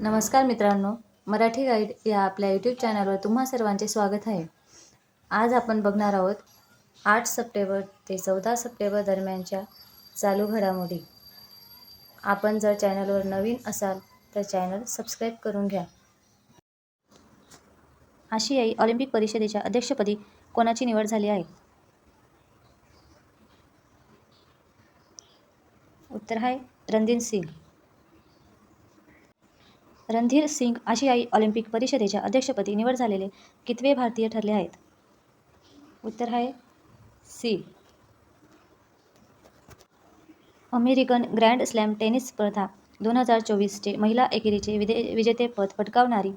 नमस्कार मित्रांनो मराठी गाईड या आपल्या यूट्यूब चॅनलवर तुम्हा सर्वांचे स्वागत आहे. आज आपण बघणार आहोत आठ सप्टेंबर ते चौदा सप्टेंबर दरम्यानच्या चालू घडामोडी. आपण जर चॅनलवर नवीन असाल तर चॅनल सबस्क्राईब करून घ्या. आशियाई ऑलिम्पिक परिषदेच्या अध्यक्षपदी कोणाची निवड झाली आहे? उत्तर आहे रणदीन सिंग. रणधीर सिंग आशियाई ऑलिम्पिक परिषदेच्या अध्यक्षपदी निवड झालेले कितवे भारतीय ठरले आहेत? उत्तर आहे C. American grand slam tennis स्पर्धा दोन हजार चोवीसचे महिला एकेरीचे विदे विजेतेपद पटकावणारी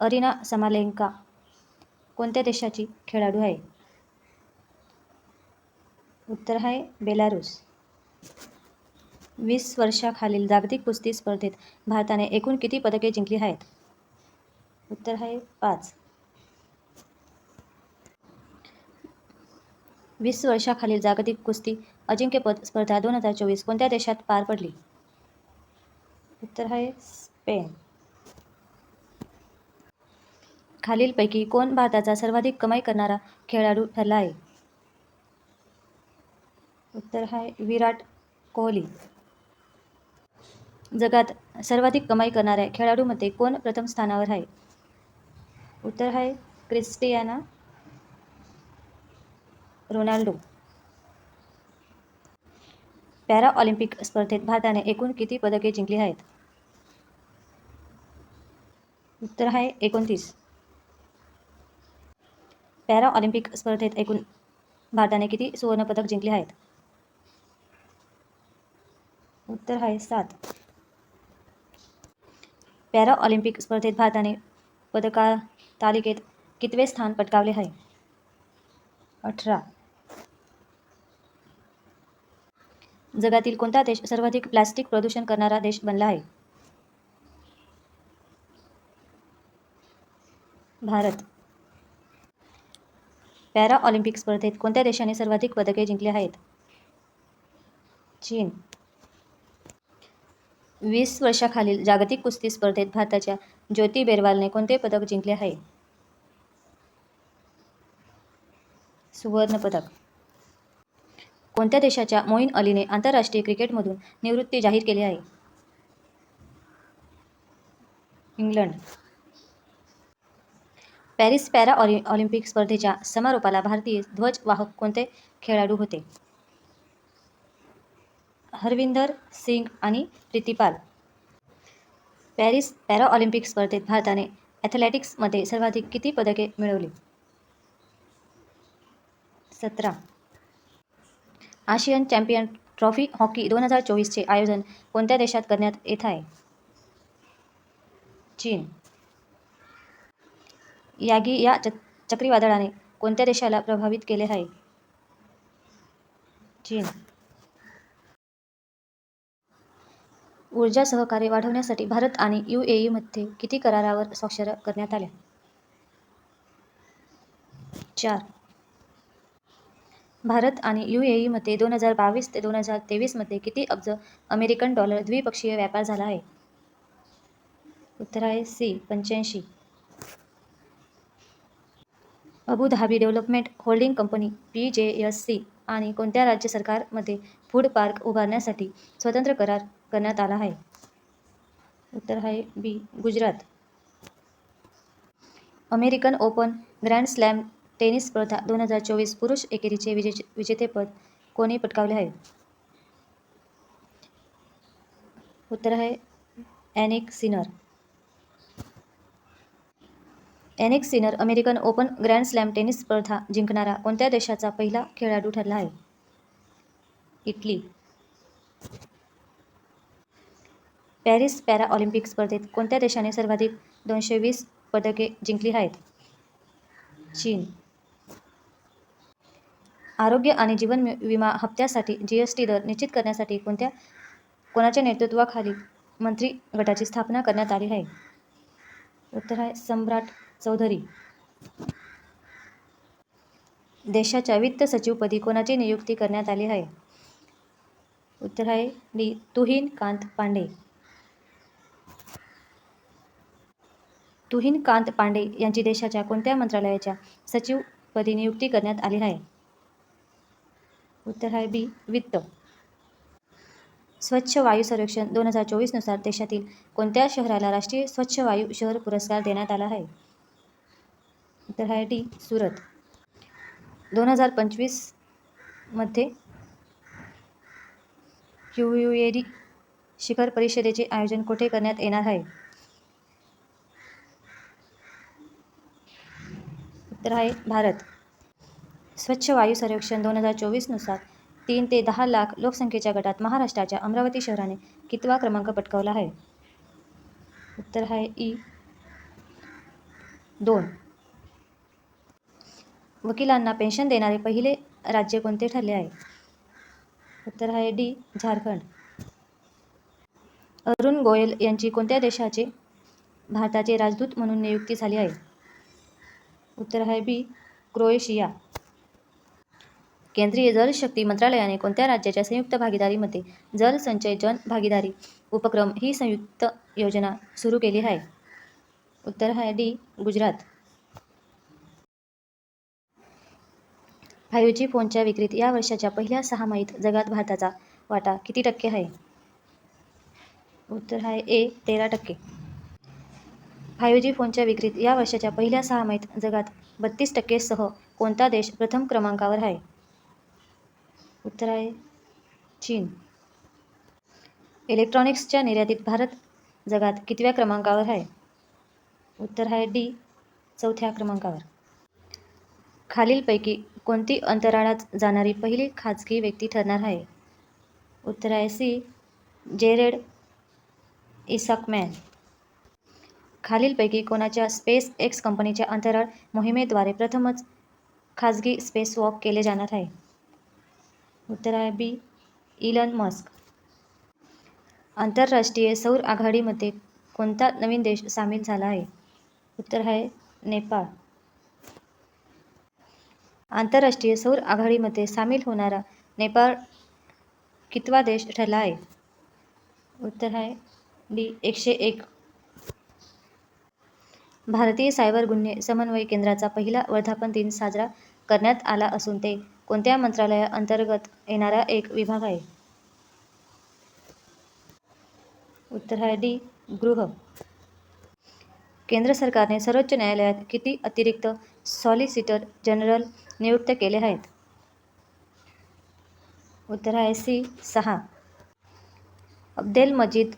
अरिना समालेंका कोणत्या देशाची खेळाडू आहे? उत्तर आहे बेलारूस. वीस वर्षाखालील जागतिक कुस्ती स्पर्धेत भारताने एकूण किती पदके जिंकली आहेत? उत्तर आहे पाच. वीस वर्षाखालील जागतिक कुस्ती अजिंक्यपद स्पर्धा दोन हजार चोवीस कोणत्या देशात पार पडली? उत्तर आहे स्पेन. खालीलपैकी कोण भारताचा सर्वाधिक कमाई करणारा खेळाडू ठरला आहे? उत्तर आहे विराट कोहली. जगात सर्वाधिक कमाई करणाऱ्या खेळाडूमध्ये कोण प्रथम स्थानावर आहे? उत्तर आहे क्रिस्टियाना रोनाल्डो. पॅरा ऑलिम्पिक स्पर्धेत भारताने एकूण किती पदके जिंकली आहेत? उत्तर आहे एकोणतीस. पॅरा ऑलिम्पिक स्पर्धेत एकूण भारताने किती सुवर्णपदक जिंकले आहेत? उत्तर आहे सात. पॅरा ऑलिम्पिक स्पर्धेत भारताने पदका तालिकेत कितवे स्थान पटकावले आहे? अठरा. जगातील कोणता देश सर्वाधिक प्लास्टिक प्रदूषण करणारा देश बनला आहे? भारत. पॅरा ऑलिम्पिक स्पर्धेत कोणत्या देशाने सर्वाधिक पदके जिंकली आहेत? चीन. वीस वर्षाखालील जागतिक कुस्ती स्पर्धेत भारताच्या ज्योती बेरवालने कोणते पदक जिंकले आहे? सुवर्ण पदक कोणत्या देशाच्या मोईन अलीने आंतरराष्ट्रीय क्रिकेटमधून निवृत्ती जाहीर केली आहे? इंग्लंड. पॅरिस पॅरा ऑलि ऑलिम्पिक स्पर्धेच्या समारोपाला भारतीय ध्वजवाहक कोणते खेळाडू होते? हरविंदर सिंग आणि प्रीतिपाल पॅरिस पॅरा ऑलिम्पिक स्पर्धेत भारताने ॲथलेटिक्समध्ये सर्वाधिक किती पदके मिळवली? सतरा. आशियन चॅम्पियन ट्रॉफी हॉकी दोन हजार चोवीसचे आयोजन कोणत्या देशात करण्यात येत आहे? चीन. यागी या च चक्रीवादळाने कोणत्या देशाला प्रभावित केले आहे? चीन. ऊर्जा सहकार्य वाढवण्यासाठी भारत आणि यू ए ईमध्ये किती करारावर स्वाक्षऱ्या करण्यात आल्या? चार. भारत आणि यू ए ईमध्ये दोन हजार बावीस ते दोन हजार तेवीसमध्ये किती अब्ज अमेरिकन डॉलर द्विपक्षीय व्यापार झाला आहे? उत्तर आहे सी पंच्याऐंशी. Abu Dhabi development holding company P J S C आणि कोणत्या राज्य सरकारमध्ये फूड पार्क उभारण्यासाठी स्वतंत्र करार करण्यात आला आहे. उत्तर आहे B Gujarat. American open grand slam tennis स्पर्धा दोन हजार चोवीस पुरुष एकेरीचे विजे विजेतेपद कोणी पटकावले आहे? उत्तर आहे Jannik Sinner. Jannik Sinner American open grand slam tennis स्पर्धा जिंकणारा कोणत्या देशाचा पहिला खेळाडू ठरला आहे? इटली. पॅरिस पॅरा ऑलिम्पिक स्पर्धेत कोणत्या देशाने सर्वाधिक दोनशे वीस पदके जिंकली आहेत? चीन. आरोग्य आणि जीवन विमा हप्त्यासाठी जी एस टी दर निश्चित करण्यासाठी कोणत्या कोणाच्या नेतृत्वाखाली मंत्री गटाची स्थापना करण्यात आली आहे? उत्तर आहे सम्राट चौधरी. देशाच्या वित्त सचिवपदी कोणाची नियुक्ती करण्यात आली आहे? उत्तर आहे डी तुहीन कांत पांडे. तुहिन कांत पांडे यांची देशाच्या कोणत्या मंत्रालयाच्या सचिवपदी नियुक्ती करण्यात आली आहे उत्तर आहे बी वित्त. स्वच्छ वायू सर्वेक्षण दोन हजार चोवीसनुसार देशातील कोणत्या शहराला राष्ट्रीय स्वच्छ वायू शहर पुरस्कार देण्यात आला आहे? उत्तर आहे डी सुरत. दोन हजार पंचवीसमध्ये क्युयुएरी शिखर परिषदेचे आयोजन कुठे करण्यात येणार आहे? उत्तर आहे भारत. स्वच्छ वायू सर्वेक्षण दोन हजार चोवीसनुसार तीन ते दहा लाख लोकसंख्येच्या गटात महाराष्ट्राच्या अमरावती शहराने कितवा क्रमांक पटकावला आहे? उत्तर आहे ई. दोन. वकिलांना पेन्शन देणारे पहिले राज्य कोणते ठरले आहे? उत्तर आहे डी. झारखंड. अरुण गोयल यांची कोणत्या देशाचे भारताचे राजदूत म्हणून नियुक्ती झाली आहे? उत्तर आहे बी क्रोएशिया. केंद्रीय जलशक्ती मंत्रालयाने कोणत्या राज्याच्या संयुक्त भागीदारीमध्ये जल संचय जन भागीदारी उपक्रम ही संयुक्त योजना सुरू केली आहे? उत्तर आहे डी गुजरात. फायव्ह जी फोनच्या विक्रीत या वर्षाच्या पहिल्या सहामाहीत जगात भारताचा वाटा किती टक्के आहे? उत्तर आहे ए तेरा टक्के. फायव्ह जी फोनच्या विक्रीत या वर्षाच्या पहिल्या सहा सहामाहीत जगात बत्तीस टक्केसह कोणता देश प्रथम क्रमांकावर आहे? उत्तर आहे चीन. इलेक्ट्रॉनिक्सच्या निर्यातीत भारत जगात कितव्या क्रमांकावर आहे? उत्तर आहे डी चौथ्या क्रमांकावर. खालीलपैकी कोणती अंतराळात जाणारी पहिली खाजगी व्यक्ती ठरणार आहे? उत्तर आहे सी जेरेड इसाकमॅन. खालीलपैकी कोणाच्या स्पेस एक्स कंपनीच्या अंतराळ मोहिमेद्वारे प्रथमच खाजगी स्पेस वॉक केले जाणार आहे. उत्तर आहे बी. Elon Musk. आंतरराष्ट्रीय सौर आघाडीमध्ये कोणता नवीन देश सामील झाला आहे? उत्तर आहे नेपाळ. आंतरराष्ट्रीय सौर आघाडीमध्ये सामील होणारा नेपाळ कितवा देश ठरला आहे? उत्तर आहे डी एकशे एक. भारतीय सायबर गुन्हे समन्वय केंद्राचा पहिला वर्धापन दिन साजरा करण्यात आला असून ते कोणत्या मंत्रालयाअंतर्गत येणारा एक विभाग आहे? उत्तर आहे डी गृह. केंद्र सरकारने सर्वोच्च न्यायालयात किती अतिरिक्त सॉलिसिटर जनरल नियुक्त केले आहेत? उत्तर आहे सी सहा. अब्देल मजीद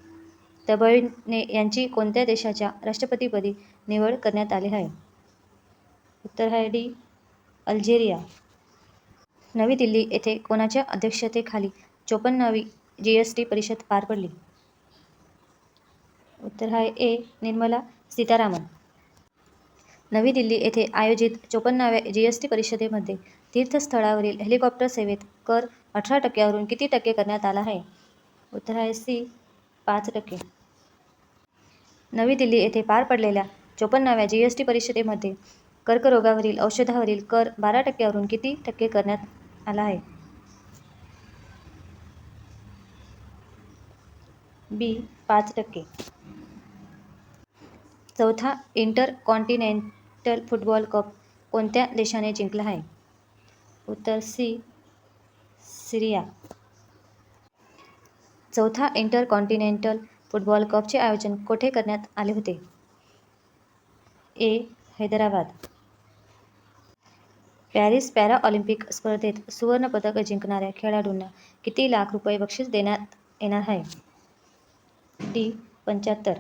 तबळीने यांची कोणत्या देशाच्या राष्ट्रपतीपदी निवड करण्यात आली आहे? उत्तर आहे डी अल्जेरिया. नवी दिल्ली येथे कोणाच्या अध्यक्षतेखाली चोपन्नावी जी एस टी परिषद पार पडली? उत्तर आहे ए निर्मला सीतारामन. नवी दिल्ली येथे आयोजित चोपन्नाव्या जी एस टी परिषदेमध्ये तीर्थस्थळावरील हेलिकॉप्टर सेवेत कर अठरा टक्क्यावरून किती टक्के करण्यात आला आहे? उत्तर आहे सी पाच टक्के. नवी दिल्ली येथे पार पडलेल्या चोपन्नाव्या जी एस टी परिषदेमध्ये कर्करोगावरील औषधावरील कर बारा टक्क्यावरून किती टक्के करण्यात आला आहे? बी पाच टक्के. चौथा इंटर कॉन्टिनेंटल फुटबॉल कप कोणत्या देशाने जिंकला आहे? उत्तर सी सिरिया. चौथा इंटर कॉन्टिनेंटल फुटबॉल कपचे आयोजन कोठे करण्यात आले होते? A. Hyderabad. Paris para Olympic स्पर्धेत सुवर्णपदक जिंकणाऱ्या खेळाडूंना किती लाख रुपये बक्षीस देण्यात येणार आहे? डी. पंच्याहत्तर.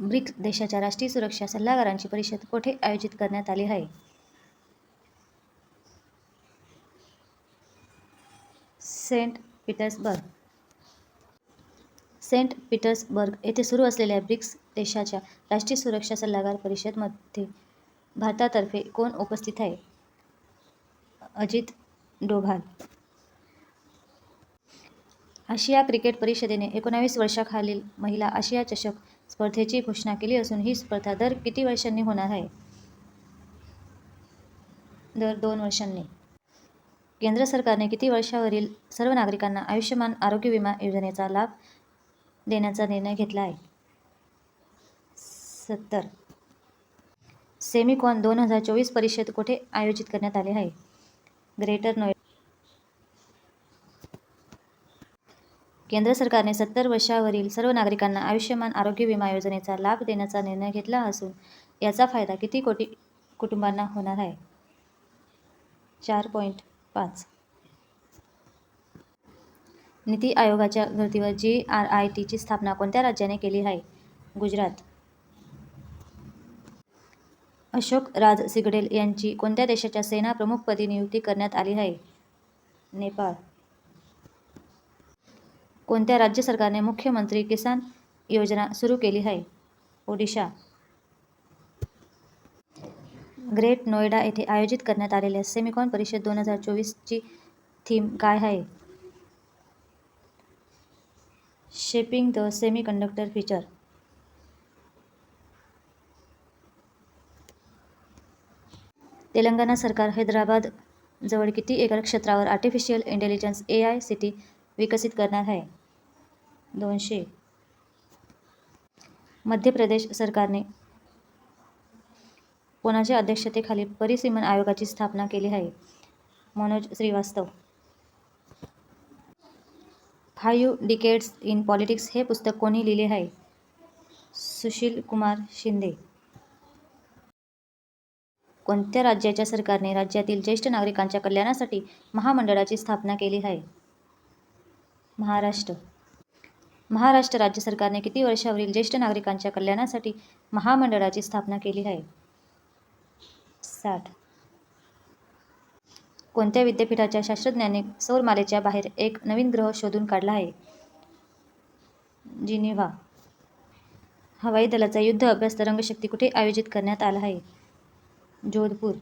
ब्रिक्स देशाच्या राष्ट्रीय सुरक्षा सल्लागारांची परिषद कोठे आयोजित करण्यात आली आहे? Saint Petersburg. सेंट पीटर्सबर्ग येथे सुरू असलेल्या ब्रिक्स देशाच्या राष्ट्रीय सुरक्षा सल्लागार परिषदमध्ये भारतातर्फे कोण उपस्थित आहे? अजित डोभाल. आशिया क्रिकेट परिषदेने एकोणावीस वर्षाखालील महिला आशिया चषक स्पर्धेची घोषणा केली असून ही स्पर्धा दर किती वर्षांनी होणार आहे? दर दोन वर्षांनी. केंद्र सरकारने किती वर्षावरील सर्व नागरिकांना आयुष्यमान आरोग्य विमा योजनेचा लाभ देण्याचा निर्णय घेतला आहे? सत्तर. सेमिकॉन दोन हजार चोवीस परिषद कुठे आयोजित करण्यात आले आहे? ग्रेटर नोएडा. केंद्र सरकारने सत्तर वर्षावरील सर्व नागरिकांना आयुष्यमान आरोग्य विमा योजनेचा लाभ देण्याचा निर्णय घेतला असून याचा फायदा किती कोटी कुटुंबांना होणार आहे? चार पॉईंट पाच. नीती आयोगाच्या धर्तीवर जी आर आय टीची स्थापना कोणत्या राज्याने केली आहे? गुजरात. अशोक राज सिगडेल यांची कोणत्या देशाच्या सेना प्रमुखपदी नियुक्ती करण्यात आली आहे? नेपाळ. कोणत्या राज्य सरकारने मुख्यमंत्री किसान योजना सुरू केली आहे? ओडिशा. ग्रेट नोएडा येथे आयोजित करण्यात आलेल्या सेमिकॉन परिषद दोन हजार चोवीसची थीम काय आहे? Shaping the semiconductor feature. Telangana सरकार हैदराबाद जवळ किती एकर क्षेत्रावर artificial intelligence A I city विकसित करणार आहे? दोनशे. मध्य प्रदेश सरकारने कोणाच्या अध्यक्षतेखाली परिसीमन आयोगाची स्थापना केली आहे? Manoj Shrivastava. Five decades in politics हे पुस्तक कोणी लिहिले आहे? सुशील कुमार शिंदे. कोणत्या राज्याच्या सरकारने राज्यातील ज्येष्ठ नागरिकांच्या कल्याणासाठी महामंडळाची स्थापना केली आहे? महाराष्ट्र. महाराष्ट्र राज्य सरकारने किती वर्षावरील ज्येष्ठ नागरिकांच्या कल्याणासाठी महामंडळाची स्थापना केली आहे? साठ. कोणत्या विद्यापीठाच्या शास्त्रज्ञाने सौरमालेच्या बाहेर एक नवीन ग्रह शोधून काढला आहे? जिनिव्हा. हवाई दलाचा युद्ध अभ्यास तरंगशक्ती कुठे आयोजित करण्यात आला आहे? जोधपूर.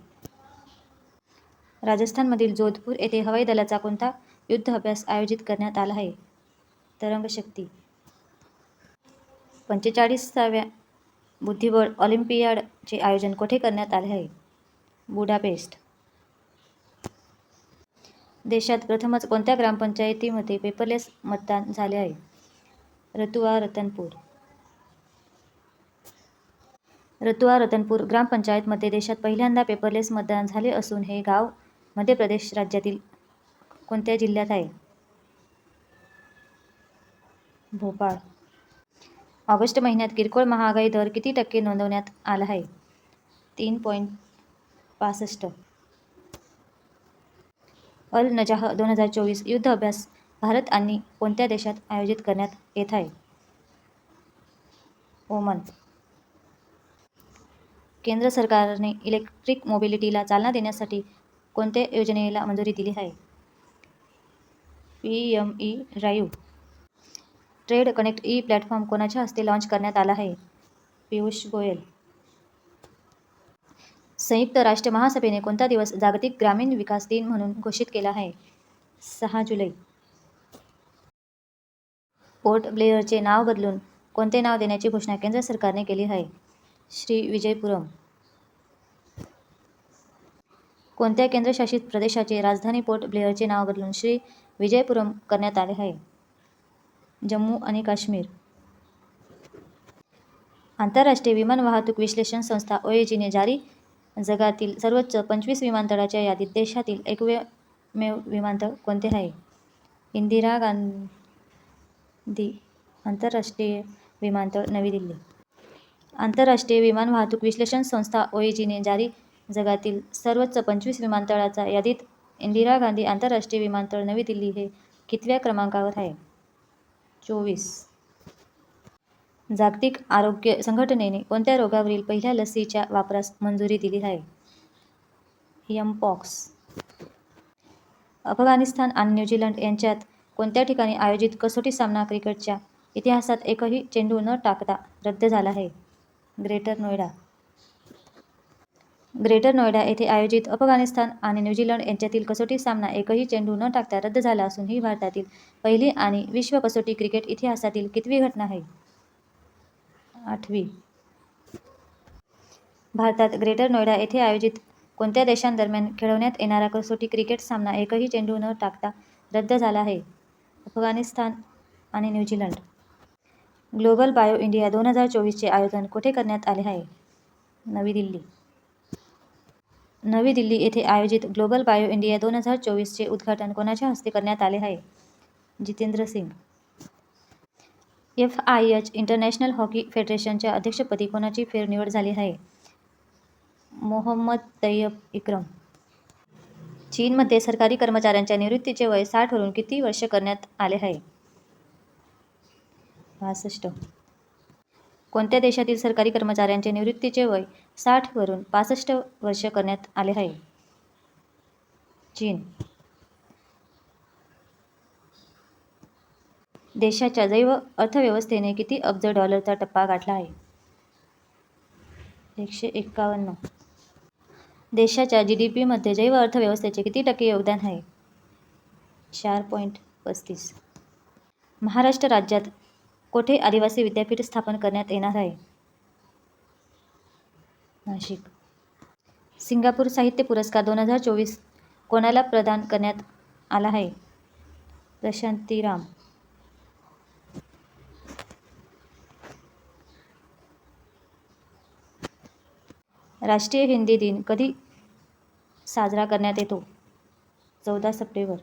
राजस्थानमधील जोधपूर येथे हवाई दलाचा कोणता युद्ध अभ्यास आयोजित करण्यात आला आहे? तरंगशक्ती. पंचेचाळीसाव्या बुद्धिबळ ऑलिम्पियाडचे आयोजन कुठे करण्यात आले आहे? बुडापेस्ट. देशात प्रथमच कोणत्या ग्रामपंचायतीमध्ये पेपरलेस मतदान झाले आहे? रतुआ रतनपूर. रतुआ रतनपूर ग्रामपंचायतमध्ये देशात पहिल्यांदा पेपरलेस मतदान झाले असून हे गाव मध्य प्रदेश राज्यातील कोणत्या जिल्ह्यात आहे? भोपाळ. ऑगस्ट महिन्यात किरकोळ महागाई दर किती टक्के नोंदवण्यात आला आहे? तीन पॉईंट पासष्ट. अल नजाह दोन हजार चोवीस युद्ध अभ्यास भारत आणि कोणत्या देशात आयोजित करण्यात येत आहे? ओमन. केंद्र सरकारने इलेक्ट्रिक मोबिलिटीला चालना देण्यासाठी कोणत्या योजनेला मंजुरी दिली आहे? P M E drive. Trade connect e platform कोणाच्या हस्ते लॉन्च करण्यात आला आहे? पियुष गोयल. संयुक्त राष्ट्र महासभेने कोणता दिवस जागतिक ग्रामीण विकास दिन म्हणून घोषित केला आहे? सहा जुलै. पोर्ट ब्लेअरचे नाव बदलून कोणते नाव देण्याची घोषणा केंद्र सरकारने केली आहे? श्री विजयपुरम. कोणत्या केंद्रशासित प्रदेशाचे राजधानी पोर्ट ब्लेअरचे नाव बदलून श्री विजयपुरम करण्यात आले आहे? जम्मू आणि काश्मीर. आंतरराष्ट्रीय विमान वाहतूक विश्लेषण संस्था ओएजीने जारी जगातील सर्वोच्च पंचवीस विमानतळाच्या यादीत देशातील एकमेव विमानतळ कोणते आहे? इंदिरा गांधी आंतरराष्ट्रीय विमानतळ नवी दिल्ली. आंतरराष्ट्रीय विमान वाहतूक विश्लेषण संस्था ओएजीने जारी जगातील सर्वोच्च पंचवीस विमानतळाच्या यादीत इंदिरा गांधी आंतरराष्ट्रीय विमानतळ नवी दिल्ली हे कितव्या क्रमांकावर आहे? चोवीस. जागतिक आरोग्य संघटनेने कोणत्या रोगावरील पहिल्या लसीच्या वापरास मंजुरी दिली आहे? यमपॉक्स अफगाणिस्तान आणि न्यूझीलंड यांच्यात कोणत्या ठिकाणी आयोजित कसोटी सामना क्रिकेटच्या इतिहासात एकही चेंडू न टाकता रद्द झाला आहे? ग्रेटर नोएडा. ग्रेटर नोएडा येथे आयोजित अफगाणिस्तान आणि न्यूझीलंड यांच्यातील कसोटी सामना एकही चेंडू न टाकता रद्द झाला असून ही भारतातील पहिली आणि विश्व कसोटी क्रिकेट इतिहासातील कितवी घटना आहे? आठवी. भारतात ग्रेटर नोएडा येथे आयोजित कोणत्या देशांदरम्यान खेळवण्यात येणारा कसोटी क्रिकेट सामना एकही चेंडू न टाकता रद्द झाला आहे? अफगाणिस्तान आणि न्यूझीलंड ग्लोबल बायो इंडिया दोन हजार चोवीसचे आयोजन कुठे करण्यात आले आहे? नवी दिल्ली. नवी दिल्ली येथे आयोजित ग्लोबल बायो इंडिया दोन हजार चोवीसचे उद्घाटन कोणाच्या हस्ते करण्यात आले आहे? Jitendra Singh. F I H international hockey फेडरेशनच्या अध्यक्षपदी कोणाची फेरनिवड झाली आहे? मोहम्मद तैयब इक्रम. चीनमध्ये सरकारी कर्मचाऱ्यांच्या निवृत्तीचे वय साठवरून किती वर्ष करण्यात आले आहे? पासष्ट कोणत्या देशातील सरकारी कर्मचाऱ्यांचे निवृत्तीचे वय साठवरून पासष्ट वर्ष करण्यात आले आहे? चीन. देशाच्या जैव अर्थव्यवस्थेने किती अब्ज डॉलरचा टप्पा गाठला आहे? एकशे एक्कावन्न. देशाच्या जी डी पीमध्ये जैव अर्थव्यवस्थेचे किती टक्के योगदान आहे? चार पॉईंट पस्तीस. महाराष्ट्र राज्यात कोठे आदिवासी विद्यापीठ स्थापन करण्यात येणार आहे? नाशिक. सिंगापूर साहित्य पुरस्कार दोन हजार चोवीस कोणाला प्रदान करण्यात आला आहे? प्रशांती राम राष्ट्रीय हिंदी दिन कधी साजरा करण्यात येतो? चौदा सप्टेंबर